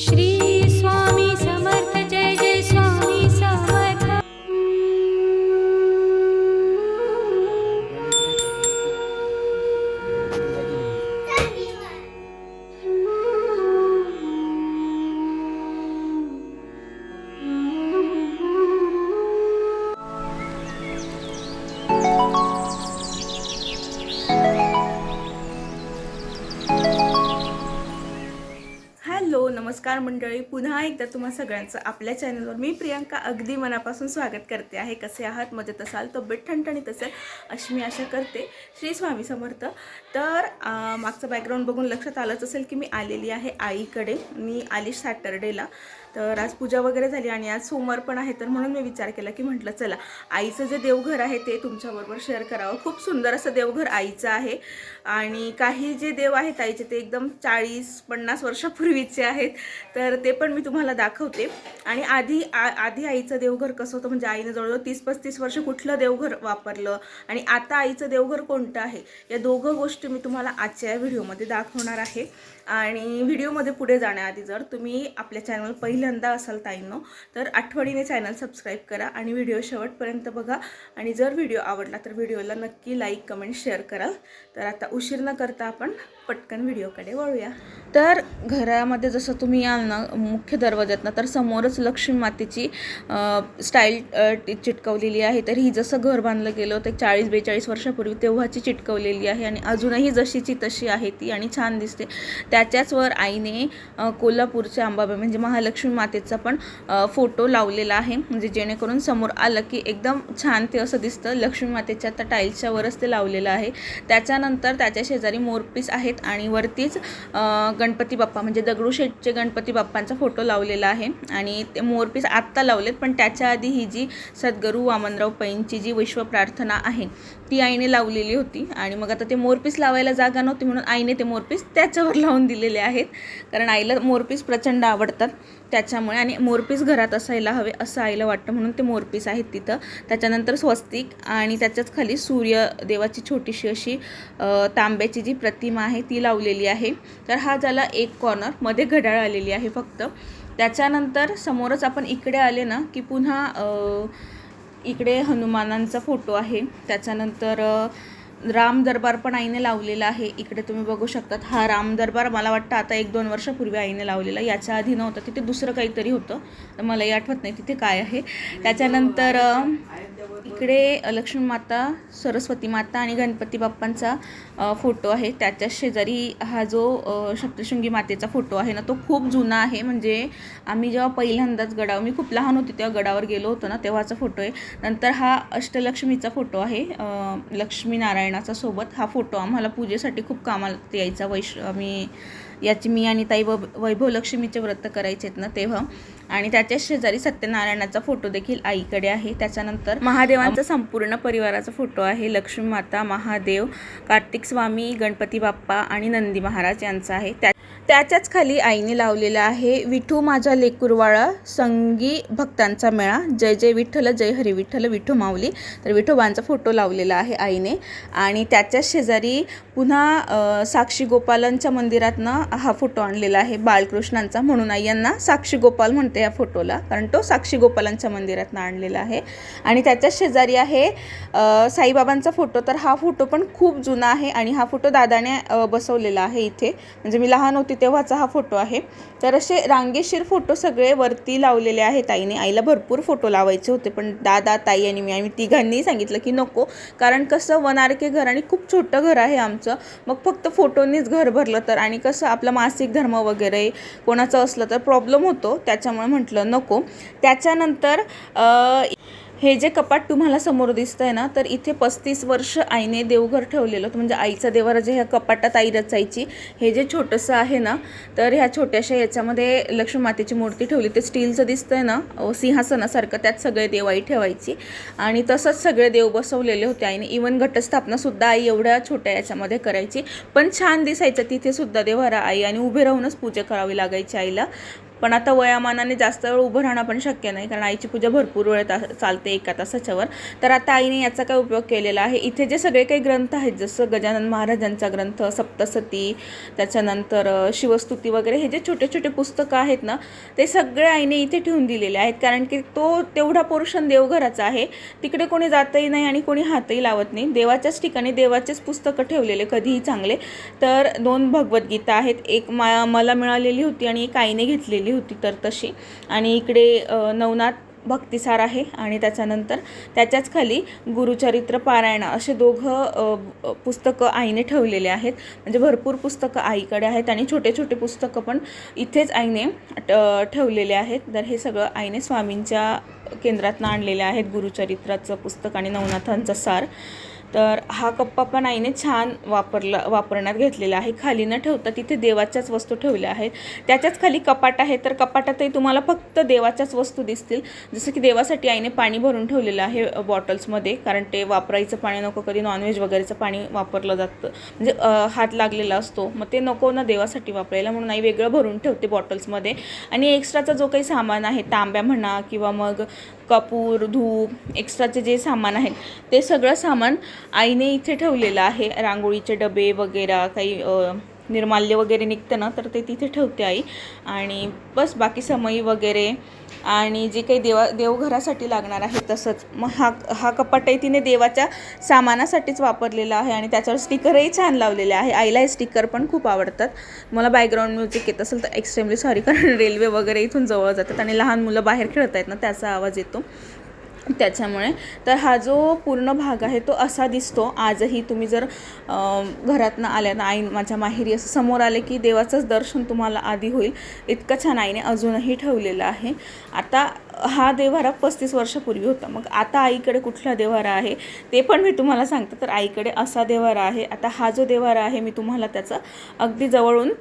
श्री नमस्कार मंडळी. पुन्हा एकदा तुम्हा सगळ्यांचं आपल्या चॅनलवर मी प्रियांका अगदी मनापासून स्वागत करते आहे. कसे आहात? मजेत असाल? तब्येत ठणठणीत असेल? अशी मी आशा करते. श्री स्वामी समर्थ. तर मागचं बॅकग्राऊंड बघून लक्षात आलंच असेल की मी आलेली आहे आईकडे. मी आली सॅटरडेला. तर आज पूजा वगैरे झाली आणि आज सोमवार पण आहे तर म्हणून मी विचार केला की म्हटलं चला आईचं जे देवघर आहे ते तुमच्याबरोबर शेअर करावं. खूप सुंदर असं देवघर आईचं आहे आणि काही जे देव आहेत आईचे ते एकदम चाळीस पन्नास वर्षापूर्वीचे आहेत तर ते पण मी तुम्हाला दाखवते. आणि आधी आ आधी आईचं देवघर कसं होतं म्हणजे आईनं जवळजवळ तीस पस्तीस वर्ष कुठलं देवघर वापरलं आणि आता आईचं देवघर कोणतं आहे या दोघं गोष्टी मी तुम्हाला आजच्या या व्हिडिओमध्ये दाखवणार आहे. आणि व्हिडिओमध्ये पुढे जाण्याआधी जर तुम्ही आपल्या चॅनल पहिल्यांदा असाल ताईंनो तर आठवणीने चॅनल सबस्क्राईब करा आणि व्हिडिओ शेवटपर्यंत बघा. आणि जर व्हिडिओ आवडला तर व्हिडिओला नक्की लाईक कमेंट शेअर कराल. तर आता उशीर न करता आपण पटकन व्हिडिओकडे वळूया. तर घरामध्ये जसं तुम्ही याल ना मुख्य दरवाज्यात ना तर समोरच लक्ष्मी मातेची स्टाईल चिटकवलेली आहे. तर ही जसं घर बांधलं गेलं ते चाळीस बेचाळीस वर्षापूर्वी तेव्हाची चिटकवलेली आहे. आणि अजूनही जशीची तशी आहे ती आणि छान दिसते. त्याच्याच वर आईने कोल्हापूरच्या अंबाबाई म्हणजे महालक्ष्मी मातेचा पण फोटो लावलेला आहे. म्हणजे जेणेकरून समोर आलं की एकदम छान ते असं दिसतं. लक्ष्मी मातेच्या त्या टाईल्सच्या वरच ते लावलेलं आहे. त्याच्यानंतर त्याच्या शेजारी मोरपीस आहेत. आणि वरतीच गणपती बाप्पा म्हणजे दगडूशेठचे गणपती बाप्पांचा फोटो लावलेला आहे. आणि ते मोरपीस आत्ता लावलेत पण त्याच्या आधी ही जी सद्गुरू वामनराव पैंची जी विश्व प्रार्थना आहे ती आईने लावलेली होती. आणि मग आता ते मोरपीस लावायला जागा नव्हती म्हणून आईने ते मोरपीस त्याच्यावर लावून दिलेले आहेत. कारण आईला मोरपीस प्रचंड आवडतात. त्याच्यामुळे आणि मोरपीस घरात असायला हवे असं आईला वाटतं म्हणून ते मोरपीस आहेत तिथं. त्याच्यानंतर स्वस्तिक आणि त्याच्याच खाली सूर्यदेवाची छोटीशी अशी तांब्याची जी प्रतिमा आहे ती लावलेली आहे. तर हा झाला एक कॉर्नरमध्ये घड्याळ आलेली आहे फक्त. त्याच्यानंतर समोरच आपण इकडे आले ना की पुन्हा इकडे हनुमानांचा फोटो आहे. त्याच्यानंतर राम दरबार पण आईने लावलेला आहे. इकडे तुम्ही बघू शकतात हा राम दरबार मला वाटतं आता एक दोन वर्षापूर्वी आईने लावलेला. याच्या आधी नव्हतं तिथे दुसरं काहीतरी होतं. तर मलाही आठवत नाही तिथे काय आहे. त्याच्यानंतर इकडे लक्ष्मी माता सरस्वती माता आणि गणपती बाप्पांचा फोटो आहे. त्याच्या शेजारी हा जो सप्तशृंगी मातेचा फोटो आहे ना तो खूप जुना आहे. म्हणजे आम्ही जेव्हा पहिल्यांदाच गडावर मी खूप लहान होती तेव्हा गडावर गेलो होतो ना तेव्हाचा फोटो आहे. नंतर हा अष्टलक्ष्मीचा फोटो आहे. लक्ष्मी नारायणाचा सोबत हा फोटो आम्हाला पूजेसाठी खूप कामाला यायचा. वैश आम्ही याची मी आणि ताई व वैभव लक्ष्मीचे व्रत करायचे आहेत ना तेव्हा. आणि त्याच्या शेजारी सत्यनारायणाचा फोटो देखील आईकडे आहे. त्याच्यानंतर महादेवांचा संपूर्ण परिवाराचा फोटो आहे. लक्ष्मी माता महादेव कार्तिक स्वामी गणपती बाप्पा आणि नंदी महाराज यांचा आहे. त्या त्याच्याच खाली आईने लावलेला आहे विठू माझा लेकुरवाळा संगी भक्तांचा मेळा. जय जय विठ्ठल जय हरी विठ्ठल विठू माऊली. तर विठोबांचा फोटो लावलेला आहे आईने. आणि त्याच्याच शेजारी पुन्हा साक्षी गोपालांच्या मंदिरातनं हा फोटो आणलेला आहे बाळकृष्णांचा. म्हणून आई यांना साक्षी गोपाल म्हणते या फोटोला कारण तो साक्षी गोपालांच्या मंदिरातनं आणलेला आहे. आणि त्याच्याच शेजारी आहे साईबाबांचा फोटो. तर हा फोटो पण खूप जुना आहे आणि हा फोटो दादाने बसवलेला आहे इथे. म्हणजे मी लहान होती तेव्हाचा हा फोटो आहे. तर असे रांगेशीर फोटो सगळे वरती लावलेले आहेत ताईने आईला भरपूर फोटो लावायचे होते पण दादा ताई आणि मी आम्ही तिघांनी सांगितलं की नको कारण कसं वनारके घर आणि खूप छोटं घर आहे आमचं. मग फक्त फोटोनीच घर भरलं तर आणि कसं आपलं मासिक धर्म वगैरे कोणाचं असलं तर प्रॉब्लेम होतो. त्याच्यामुळे म्हटलं नको. त्याच्यानंतर हे जे कपाट तुम्हाला समोर दिसतंय ना तर इथे पस्तीस वर्ष आईने देवघर ठेवलेलं होतं. म्हणजे आईचा देवारा जे ह्या कपाटात आई रचायची हे जे छोटंसं आहे ना तर ह्या छोट्याशा याच्यामध्ये लक्ष्मी मातेची मूर्ती ठेवली. ते स्टीलचं दिसतंय ना सिंहासनासारखं त्यात सगळे देव आई ठेवायची. आणि तसंच सगळे देव बसवलेले होते आईने. इवन घटस्थापनासुद्धा आई एवढ्या छोट्या याच्यामध्ये करायची. पण छान दिसायचं तिथे सुद्धा देवारा आई आणि उभे राहूनच पूजा करावी लागायची आईला. पण आता वयामानाने जास्त वेळ उभं राहणं पण शक्य नाही कारण आईची पूजा भरपूर वेळ ता चालते एका तासाच्यावर. तर आता आईने याचा काय उपयोग केलेला आहे. इथे जे सगळे काही ग्रंथ आहेत जसं गजानन महाराजांचा ग्रंथ सप्तसती त्याच्यानंतर शिवस्तुती वगैरे हे जे छोटे छोटे पुस्तकं आहेत ना ते सगळे आईने इथे ठेवून दिलेले आहेत. कारण की तो तेवढा पोर्शन देवघराचा आहे. तिकडे कोणी जातही नाही आणि कोणी हातही लावत नाही. देवाच्याच ठिकाणी देवाचेच पुस्तकं ठेवलेले कधीही चांगले. तर दोन भगवद्गीता आहेत. एक मा मला मिळालेली होती आणि एक आईने घेतलेली होती तर तशी. आणि इकडे नवनाथ भक्तिसार आहे आणि त्याच्यानंतर त्याच्याच खाली गुरुचरित्र पारायण असे दोघं पुस्तकं आईने ठेवलेले आहेत. म्हणजे भरपूर पुस्तकं आईकडे आहेत आणि छोटे छोटे पुस्तकं पण इथेच आईने ठेवलेले आहेत. तर हे सगळं आईने स्वामींच्या केंद्रातनं आणलेले आहेत. गुरुचरित्राचं पुस्तक आणि नवनाथांचा सार. तर हा कप्पा पण आईने छान वापरला वापरण्यात घेतलेला आहे. खाली न ठेवता तिथे देवाच्याच वस्तू ठेवल्या आहेत. त्याच्याच खाली कपाट आहे तर कपाटातही तुम्हाला फक्त देवाच्याच वस्तू दिसतील. जसं की देवासाठी आईने पाणी भरून ठेवलेलं आहे बॉटल्समध्ये कारण ते वापरायचं पाणी नको कधी नॉनव्हेज वगैरेचं पाणी वापरलं जातं. म्हणजे हात लागलेला असतो मग ते नको ना देवासाठी वापरायला म्हणून आई वेगळं भरून ठेवते बॉटल्समध्ये. आणि एक्स्ट्राचा जो काही सामान आहे तांब्या म्हणा किंवा मग कपूर धूप एक्स्ट्राचे जे सामान आहेत ते सगळं सामान आईने इथे ठेवलेलं आहे. रांगोळीचे डबे वगैरे काही निर्माल्य वगैरे निघतं ना तर ते तिथे ठेवते आई. आणि बस बाकी समई वगैरे आणि जे काही देवा देवघरासाठी लागणार आहे तसंच. मग हा हा कपाटही तिने देवाच्या सामानासाठीच वापरलेला आहे आणि त्याच्यावर स्टिकरही छान लावलेले आहे. आईला हे स्टिकर पण खूप आवडतात. मला बॅकग्राऊंड म्युझिक येत असेल तर एक्स्ट्रीमली सॉरी कारण रेल्वे वगैरे इथून जवळ जातात आणि लहान मुलं बाहेर खेळत आहेत ना त्याचा आवाज येतो. त्याच्यामुळे. तर हा जो पूर्ण भाग आहे तो असा दिसतो. आजही तुम्ही जर घरातनं आल्या ना आई माझ्या माहेरी असं समोर आले की देवाचंच दर्शन तुम्हाला आधी होईल. इतकं छान आईने अजूनही ठेवलेलं आहे. आता हा देवारा पस्तीस वर्षापूर्वी होता. मग आता आईकडे कुठला देवारा आहे? ते पण मी तुम्हाला सांगते. तर आईकडे असा देवारा आहे. आता हा जो देवारा आहे मी तुम्हाला त्याचं अगदी जवळून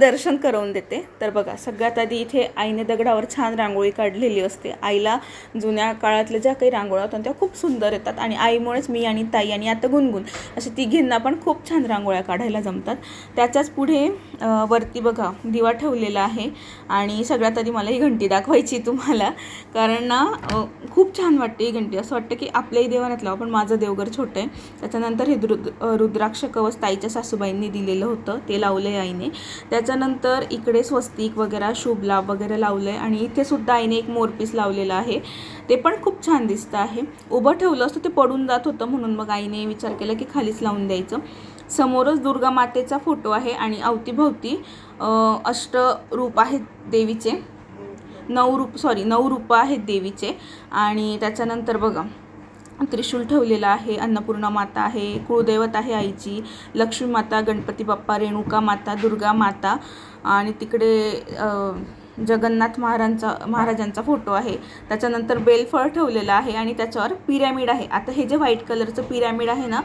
दर्शन करवून देते. तर बघा सगळ्यात आधी इथे आईने दगडावर छान रांगोळी काढलेली असते. आईला जुन्या काळातल्या ज्या काही रांगोळ्या होत्या त्या खूप सुंदर येतात. आणि आईमुळेच मी आणि ताई आणि आता गुणगुण असे तिघींना पण खूप छान रांगोळ्या काढायला जमतात. त्याच्याच पुढे वरती बघा दिवा ठेवलेला आहे. आणि सगळ्यात आधी मला ही घंटी दाखवायची तुम्हाला. कारण ना खूप छान वाटते ही घंटी. असं वाटतं की आपल्याही देवारात लावा पण माझं देवघर छोटं आहे. त्याच्यानंतर हे रुद्र रुद्राक्ष कवच ताईच्या सासूबाईंनी दिलेलं होतं ते लावलं आहे आईने. त्याच्यानंतर इकडे स्वस्तिक वगैरे शुभलाभ वगैरे लावलं आहे आणि इथे सुद्धा आईने एक मोरपीस लावलेलं आहे. ते पण खूप छान दिसतं आहे. उभं ठेवलं असतं ते पडून जात होतं म्हणून मग आईने विचार केला की खालीच लावून द्यायचं. समोरच दुर्गा मातेचा फोटो आहे आणि अवतीभोवती अष्टरूप आहेत देवीचे. नऊ रूप सॉरी नऊ रूपं आहेत देवीचे. आणि त्याच्यानंतर बघा त्रिशूल ठेवलेला आहे अन्नपूर्णा माता आहे कुळदैवत आहे आईची लक्ष्मी माता गणपती बाप्पा रेणुका माता दुर्गा माता आणि तिकडे जगन्नाथ महाराजांचा महाराजांचा फोटो आहे. त्याच्यानंतर बेलफळ ठेवलेलं आहे आणि त्याच्यावर पिरॅमिड आहे. आता हे जे व्हाईट कलरचं पिरॅमिड आहे ना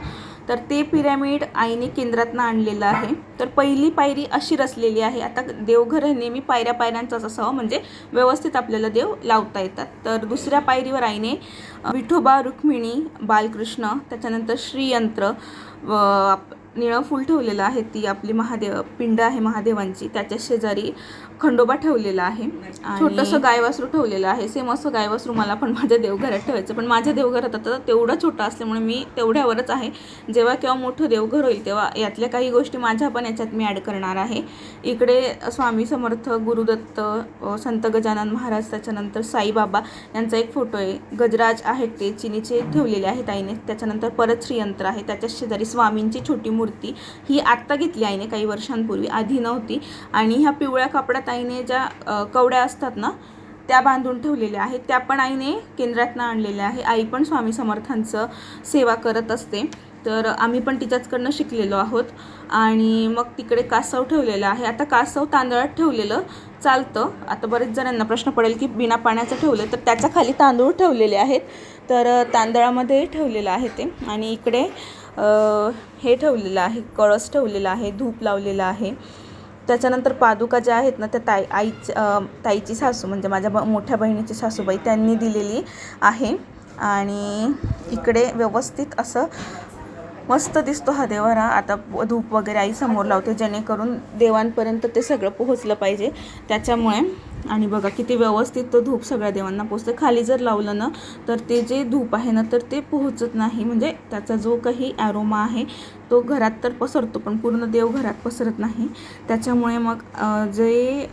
तर ते पिरॅमिड आईने केंद्रातनं आणलेलं आहे. तर पहिली पायरी अशी रचलेली आहे. आता देवघर हे नेहमी पायऱ्या पायऱ्यांचाच असावं म्हणजे व्यवस्थित आपल्याला देव लावता येतात. तर दुसऱ्या पायरीवर आईने विठोबा रुक्मिणी बालकृष्ण त्याच्यानंतर श्रीयंत्र व आप- निळं फूल ठेवलेलं आहे. ती आपली महादेव पिंड आहे महादेवांची. त्याच्या शेजारी खंडोबा ठेवलेला आहे. छोटंसं गायवासरू ठेवलेलं आहे. सेम असं गायवासरू मला पण माझ्या देवघरात ठेवायचं. पण माझ्या देवघरात आता तेवढं छोटं असल्यामुळे मी तेवढ्यावरच आहे. जेव्हा केव्हा मोठं देवघर होईल तेव्हा यातल्या काही गोष्टी माझ्या पण याच्यात मी ॲड करणार आहे. इकडे स्वामी समर्थ गुरुदत्त संत गजानन महाराज त्याच्यानंतर साईबाबा यांचा एक फोटो आहे. गजराज आहेत ते चिनीचे ठेवलेले आहेत आईने त्याच्यानंतर परत श्रीयंत्र आहे. त्याच्या शेजारी स्वामींची छोटी मूर्ती ही आत्ता घेतली आईने काही वर्षांपूर्वी. आधी नव्हती. आणि ह्या पिवळ्या कापडात आईने ज्या कवड्या असतात ना त्या बांधून ठेवलेल्या आहेत. त्या पण आईने केंद्रातनं आणलेल्या आहे. आई पण स्वामी समर्थांचं सेवा करत असते. तर आम्ही पण तिच्याचकडनं शिकलेलो आहोत. आणि मग तिकडे कासव ठेवलेलं आहे. आता कासव तांदळात ठेवलेलं चालतं. आता बरेच जणांना प्रश्न पडेल की बिना पाण्याचं ठेवलं तर त्याच्याखाली तांदूळ ठेवलेले आहेत. तर तांदळामध्ये ठेवलेलं आहे ते. आणि इकडे हे ठेवलेलं आहे कळस ठेवलेला आहे धूप लावलेला आहे. त्याच्यानंतर पादुका ज्या आहेत ना त्या ताई आईच ताईची सासू म्हणजे माझ्या ब मोठ्या बहिणीची सासूबाई त्यांनी दिलेली आहे. आणि इकडे व्यवस्थित असं मस्त दिसतो हा देवारा आता धूप वगैरे आई समोर लावते जेणेकरून देवांपर्यंत ते सगळं पोहोचलं पाहिजे. त्याच्यामुळे आणि बघा किती व्यवस्थित तो धूप सगळ्या देवांना पोचतं खाली जर लावलं ना तर ते जे धूप आहे ना तर ते पोहोचत नाही. म्हणजे त्याचा जो काही ॲरोमा आहे तो घरात तर पसरतो पण पूर्ण देव घरात पसरत नाही. त्याच्यामुळे मग जे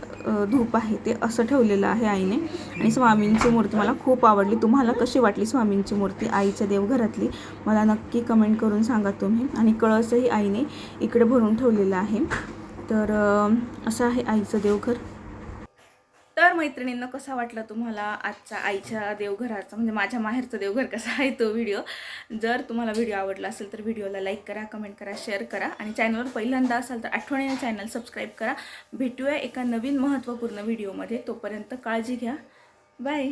धूप आहे ते असं ठेवलेलं आहे आईने. आणि स्वामींची मूर्ती मला खूप आवडली. तुम्हाला कशी वाटली स्वामींची मूर्ती आईच्या देवघरातली मला नक्की कमेंट करून सांगा तुम्ही. आणि कळसही आईने इकडे भरून ठेवलेलं आहे. तर असं आहे आईचं देवघर. मैत्रिणींना कसा वाटला तुम्हाला आजचा आईच्या देवघराचा? म्हणजे माझ्या माहेरचं देवघर कसा आहे तो व्हिडिओ जर तुम्हाला व्हिडिओ आवडला असेल तर व्हिडिओला लाईक करा कमेंट करा शेअर करा आणि चॅनलवर पहिल्यांदा असाल तर आठवणीने चॅनल सबस्क्राईब करा. भेटूया एका नवीन महत्त्वपूर्ण व्हिडिओमध्ये तोपर्यंत काळजी घ्या. बाय